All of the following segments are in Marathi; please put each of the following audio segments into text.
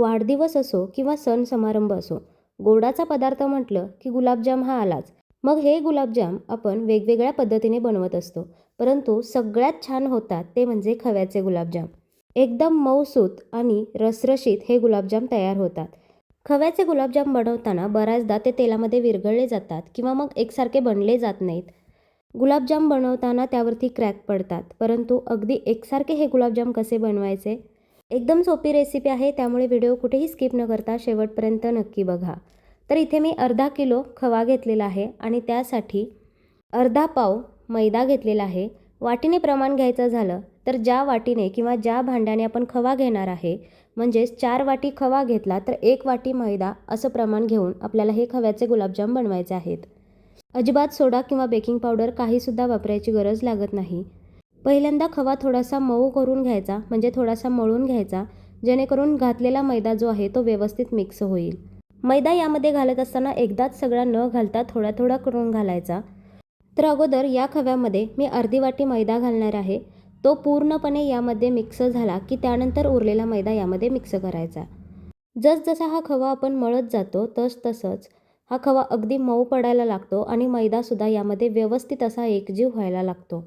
वाढदिवस असो किंवा सण समारंभ असो गोडाचा पदार्थ म्हटलं की गुलाबजाम हा आलाच. मग हे गुलाबजाम आपण वेगवेगळ्या पद्धतीने बनवत असतो परंतु सगळ्यात छान होतात ते म्हणजे खव्याचे गुलाबजाम. एकदम मऊसूत आणि रसरशीत हे गुलाबजाम तयार होतात. खव्याचे गुलाबजाम बनवताना बऱ्याचदा ते तेलामध्ये विरघळले जातात किंवा मग एकसारखे बनले जात नाहीत. गुलाबजाम बनवताना त्यावरती क्रॅक पडतात परंतु अगदी एकसारखे हे गुलाबजाम कसे बनवायचे? एकदम सोपी रेसिपी आहे त्यामुळे व्हिडिओ कुठेही स्किप न करता शेवटपर्यंत नक्की बघा. तर इथे मी अर्धा किलो खवा घेतलेला आहे आणि त्यासाठी अर्धा पाव मैदा घेतलेला आहे. वाटीने प्रमाण घ्यायचं झालं तर ज्या वाटीने किंवा ज्या भांड्याने आपण खवा घेणार आहे म्हणजेच चार वाटी खवा घेतला तर एक वाटी मैदा असं प्रमाण घेऊन आपल्याला हे खव्याचे गुलाबजाम बनवायचे आहेत. अजिबात सोडा किंवा बेकिंग पावडर काहीसुद्धा वापरायची गरज लागत नाही. पहिल्यांदा खवा थोडासा मऊ करून घ्यायचा म्हणजे थोडासा मळून घ्यायचा जेणेकरून घातलेला मैदा जो आहे तो व्यवस्थित मिक्स होईल. मैदा यामध्ये घालत असताना एकदाच सगळा न घालता थोडा थोडा करून घालायचा. तर अगोदर या खव्यामध्ये मी अर्धी वाटी मैदा घालणार आहे. तो पूर्णपणे यामध्ये मिक्स झाला की त्यानंतर उरलेला मैदा यामध्ये मिक्स करायचा. जसजसा हा खवा आपण मळत जातो तस तसंच हा खवा अगदी मऊ पडायला लागतो आणि मैदासुद्धा यामध्ये व्यवस्थित असा एकजीव व्हायला लागतो.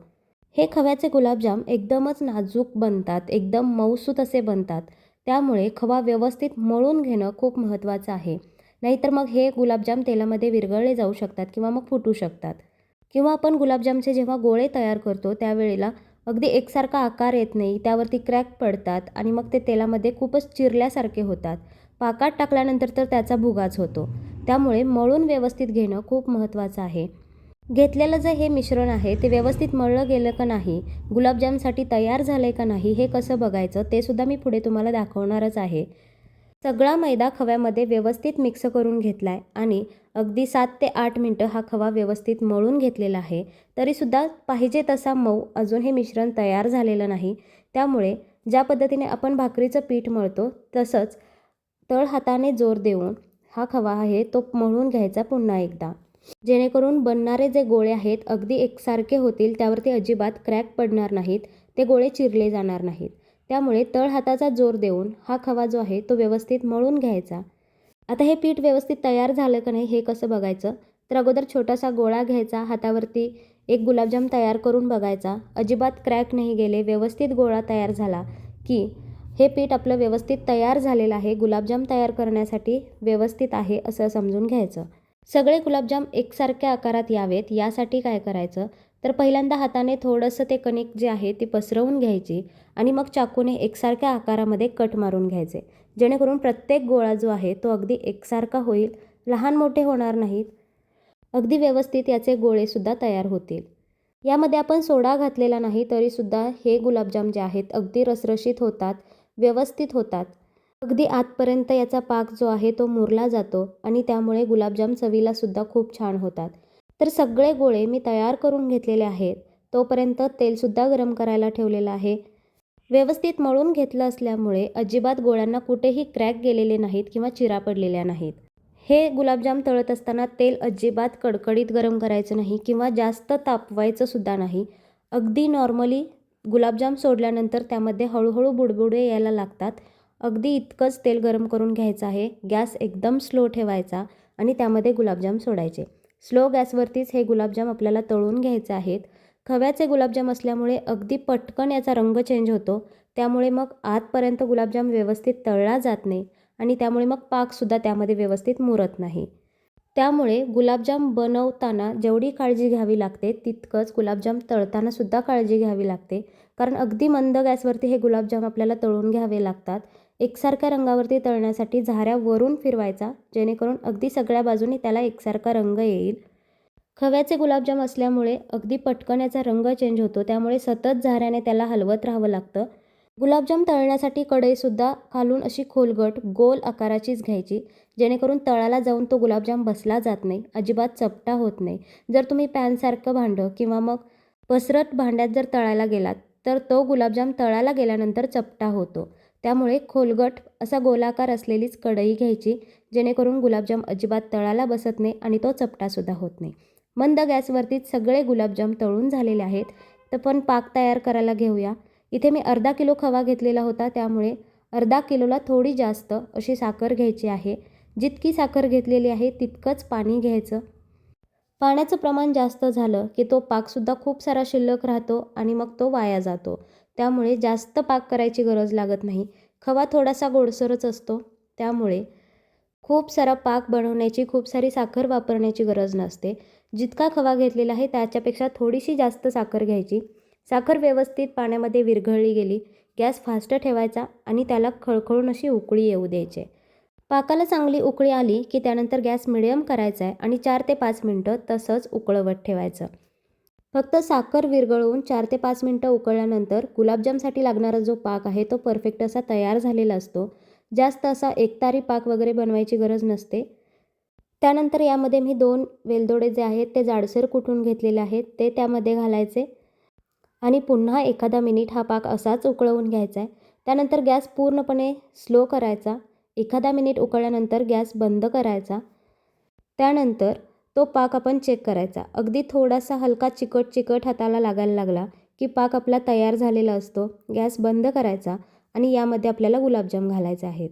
हे खव्याचे गुलाबजाम एकदमच नाजूक बनतात एकदम मऊसूत असे बनतात. त्यामुळे खवा व्यवस्थित मळून घेणं खूप महत्त्वाचं आहे. नाहीतर मग हे गुलाबजाम तेलामध्ये विरघळले जाऊ शकतात किंवा मग फुटू शकतात. किंवा आपण गुलाबजामचे जेव्हा गोळे तयार करतो त्यावेळेला अगदी एकसारखा आकार येत नाही त्यावरती क्रॅक पडतात आणि मग ते तेलामध्ये खूपच चिरल्यासारखे होतात. पाकात टाकल्यानंतर तर त्याचा भुगाच होतो. त्यामुळे मळून व्यवस्थित घेणं खूप महत्त्वाचं आहे. घेतलेलं जे हे मिश्रण आहे ते व्यवस्थित मळलं गेलं का नाही गुलाबजामसाठी तयार झालं आहे का नाही हे कसं बघायचं ते सुद्धा मी पुढे तुम्हाला दाखवणारच आहे. सगळा मैदा खव्यामध्ये व्यवस्थित मिक्स करून घेतला आहे आणि अगदी सात ते आठ मिनटं हा खवा व्यवस्थित मळून घेतलेला आहे. तरीसुद्धा पाहिजे तसा मऊ अजून हे मिश्रण तयार झालेलं नाही. त्यामुळे ज्या पद्धतीने आपण भाकरीचं पीठ मळतो तसंच तळ हाताने जोर देऊन हा खवा आहे तो मळून घ्यायचा पुन्हा एकदा. जेणेकरून बनणारे जे गोळे आहेत अगदी एकसारखे होतील त्यावरती अजिबात क्रॅक पडणार नाहीत ते गोळे चिरले जाणार नाहीत. त्यामुळे तळ हाताचा जोर देऊन हा खवा जो आहे तो व्यवस्थित मळून घ्यायचा. आता हे पीठ व्यवस्थित तयार झालं का नाही हे कसं बघायचं? तर अगोदर छोटासा गोळा घ्यायचा हातावरती एक गुलाबजाम तयार करून बघायचा. अजिबात क्रॅक नाही गेले व्यवस्थित गोळा तयार झाला की हे पीठ आपलं व्यवस्थित तयार झालेलं आहे गुलाबजाम तयार करण्यासाठी व्यवस्थित आहे असं समजून घ्यायचं. सगळे गुलाबजाम एकसारख्या आकारात यावेत यासाठी काय करायचं? तर पहिल्यांदा हाताने थोडंसं ते कणिक जे आहे ती पसरवून घ्यायची आणि मग चाकूने एकसारख्या आकारामध्ये कट मारून घ्यायचे. जेणेकरून प्रत्येक गोळा जो आहे तो अगदी एकसारखा होईल लहान मोठे होणार नाहीत. अगदी व्यवस्थित याचे गोळेसुद्धा तयार होतील. यामध्ये आपण सोडा घातलेला नाही तरीसुद्धा हे गुलाबजाम जे आहेत अगदी रसरशीत होतात व्यवस्थित होतात. अगदी आतपर्यंत याचा पाक जो आहे तो मुरला जातो आणि त्यामुळे गुलाबजाम चवीलासुद्धा खूप छान होतात. तर सगळे गोळे मी तयार करून घेतलेले आहेत. तोपर्यंत तेलसुद्धा गरम करायला ठेवलेलं आहे. व्यवस्थित मळून घेतलं असल्यामुळे अजिबात गोळ्यांना कुठेही क्रॅक गेलेले नाहीत किंवा चिरा पडलेल्या नाहीत. हे गुलाबजाम तळत असताना तेल अजिबात कडकडीत गरम करायचं नाही किंवा जास्त तापवायचं सुद्धा नाही. अगदी नॉर्मली गुलाबजाम सोडल्यानंतर त्यामध्ये हळूहळू बुडबुडे यायला लागतात. अगदी इतकंच तेल गरम करून घ्यायचं आहे. गॅस एकदम स्लो ठेवायचा आणि त्यामध्ये गुलाबजाम सोडायचे. स्लो गॅसवरतीच हे गुलाबजाम आपल्याला तळून घ्यायचे आहेत. खव्याचे गुलाबजाम असल्यामुळे अगदी पटकन याचा रंग चेंज होतो. त्यामुळे मग आतपर्यंत गुलाबजाम व्यवस्थित तळला जात नाही आणि त्यामुळे मग पाकसुद्धा त्यामध्ये व्यवस्थित मुरत नाही. त्यामुळे गुलाबजाम बनवताना जेवढी काळजी घ्यावी लागते तितकंच गुलाबजाम तळतानासुद्धा काळजी घ्यावी लागते. कारण अगदी मंद गॅसवरती हे गुलाबजाम आपल्याला तळून घ्यावे लागतात. एकसारख्या रंगावरती तळण्यासाठी झाऱ्या वरून फिरवायचा जेणेकरून अगदी सगळ्या बाजूनी त्याला एकसारखा रंग येईल. खव्याचे गुलाबजाम असल्यामुळे अगदी पटकन याचा रंग चेंज होतो त्यामुळे सतत झाऱ्याने त्याला हलवत राहावं लागतं. गुलाबजाम तळण्यासाठी कढईसुद्धा खालून अशी खोलगट गोल आकाराचीच घ्यायची जेणेकरून तळाला जाऊन तो गुलाबजाम बसला जात नाही अजिबात चपटा होत नाही. जर तुम्ही पॅनसारखं भांडं किंवा मग पसरट भांड्यात जर तळायला गेलात तर तो गुलाबजाम तळाला गेल्यानंतर चपटा होतो. त्यामुळे खोलगट असा गोलाकार असलेलीच कढई घ्यायची जेणेकरून गुलाबजाम अजिबात तळाला बसत नाही आणि तो चपटासुद्धा होत नाही. मंद गॅसवरतीच सगळे गुलाबजाम तळून झालेले आहेत तर पण पाक तयार करायला घेऊया. इथे मी अर्धा किलो खवा घेतलेला होता त्यामुळे अर्धा किलोला थोडी जास्त अशी साखर घ्यायची आहे. जितकी साखर घेतलेली आहे तितकंच पाणी घ्यायचं. पाण्याचं प्रमाण जास्त झालं की तो पाकसुद्धा खूप सारा शिल्लक राहतो आणि मग तो वाया जातो. त्यामुळे जास्त पाक करायची गरज लागत नाही. खवा थोडासा गोडसरच असतो. त्यामुळे खूप सारा पाक बनवण्याची खूप सारी साखर वापरण्याची गरज नसते. जितका खवा घेतलेला आहे त्याच्यापेक्षा थोडीशी जास्त साखर घ्यायची. साखर व्यवस्थित पाण्यामध्ये विरघळली गेली गॅस फास्ट ठेवायचा आणि त्याला खळखळून अशी उकळी येऊ द्यायची. पाकाला चांगली उकळी आली की त्यानंतर गॅस मिडियम करायचा आहे आणि चार ते पाच मिनटं तसंच उकळवत ठेवायचं. फक्त साखर विरघळवून चार ते पाच मिनटं उकळल्यानंतर गुलाबजामसाठी लागणारा जो पाक आहे तो परफेक्ट असा तयार झालेला असतो. जास्त असा एकतारी पाक वगैरे बनवायची गरज नसते. त्यानंतर यामध्ये मी दोन वेलदोडे जे आहेत ते जाडसर कुठून घेतलेले आहेत ते त्यामध्ये घालायचे. आणि पुन्हा एखादा मिनिट हा पाक असाच उकळवून घ्यायचा आहे. त्यानंतर गॅस पूर्णपणे स्लो करायचा. एखादा मिनिट उकळल्यानंतर गॅस बंद करायचा. त्यानंतर तो पाक आपण चेक करायचा. अगदी थोडासा हलका चिकट चिकट हाताला लागायला लागला की पाक आपला तयार झालेला असतो. गॅस बंद करायचा आणि यामध्ये आपल्याला गुलाबजाम घालायचे आहेत.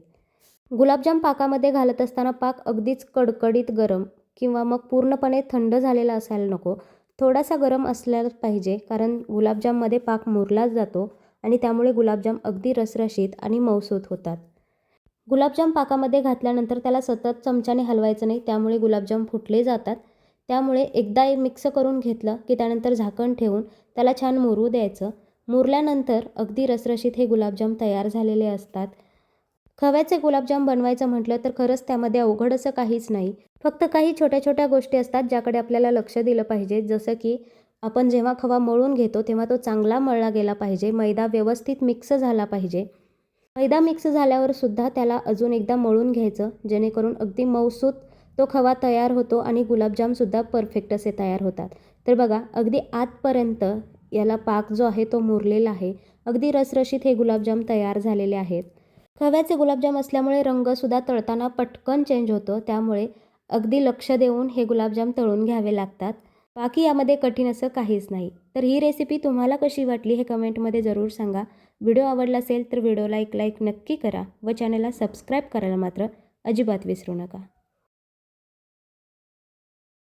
गुलाबजाम पाकामध्ये घालत असताना पाक अगदीच कडकडीत गरम किंवा मग पूर्णपणे थंड झालेला असायला नको. थोडासा गरम असल्याला पाहिजे कारण गुलाबजाममध्ये पाक मुरलाच जातो आणि त्यामुळे गुलाबजाम अगदी रसरशीत आणि मऊसूत होतात. गुलाबजाम पाकामध्ये घातल्यानंतर त्याला सतत चमच्याने हलवायचं नाही त्यामुळे गुलाबजाम फुटले जातात. त्यामुळे एकदा मिक्स करून घेतलं की त्यानंतर झाकण ठेवून त्याला छान मुरू द्यायचं. मुरल्यानंतर अगदी रसरशीत हे गुलाबजाम तयार झालेले असतात. खव्याचे गुलाबजाम बनवायचं म्हटलं तर खरंच त्यामध्ये अवघड असं काहीच नाही. फक्त काही छोट्या छोट्या गोष्टी असतात ज्याकडे आपल्याला लक्ष दिलं पाहिजे. जसं की आपण जेव्हा खवा मळून घेतो तेव्हा तो चांगला मळला गेला पाहिजे. मैदा व्यवस्थित मिक्स झाला पाहिजे. मैदा मिक्स झाल्यावर सुद्धा त्याला अजून एकदा मळून घ्यायचं जेणेकरून अगदी मऊसूत तो खवा तयार होतो आणि गुलाबजामसुद्धा परफेक्ट असे तयार होतात. तर बघा अगदी आतपर्यंत याला पाक जो आहे तो मुरलेला आहे. अगदी रसरशीत हे गुलाबजाम तयार झालेले आहेत. खव्याचे गुलाबजाम असल्यामुळे रंगसुद्धा तळताना पटकन चेंज होतो त्यामुळे अगदी लक्ष देऊन हे गुलाबजाम तळून घ्यावे लागतात. बाकी यामध्ये कठीण असं काहीच नाही. तर ही रेसिपी तुम्हाला कशी वाटली हे कमेंटमध्ये जरूर सांगा. व्हिडिओ आवडला असेल तर व्हिडिओला एक लाईक नक्की करा व चॅनलला सबस्क्राईब करायला मात्र अजिबात विसरू नका.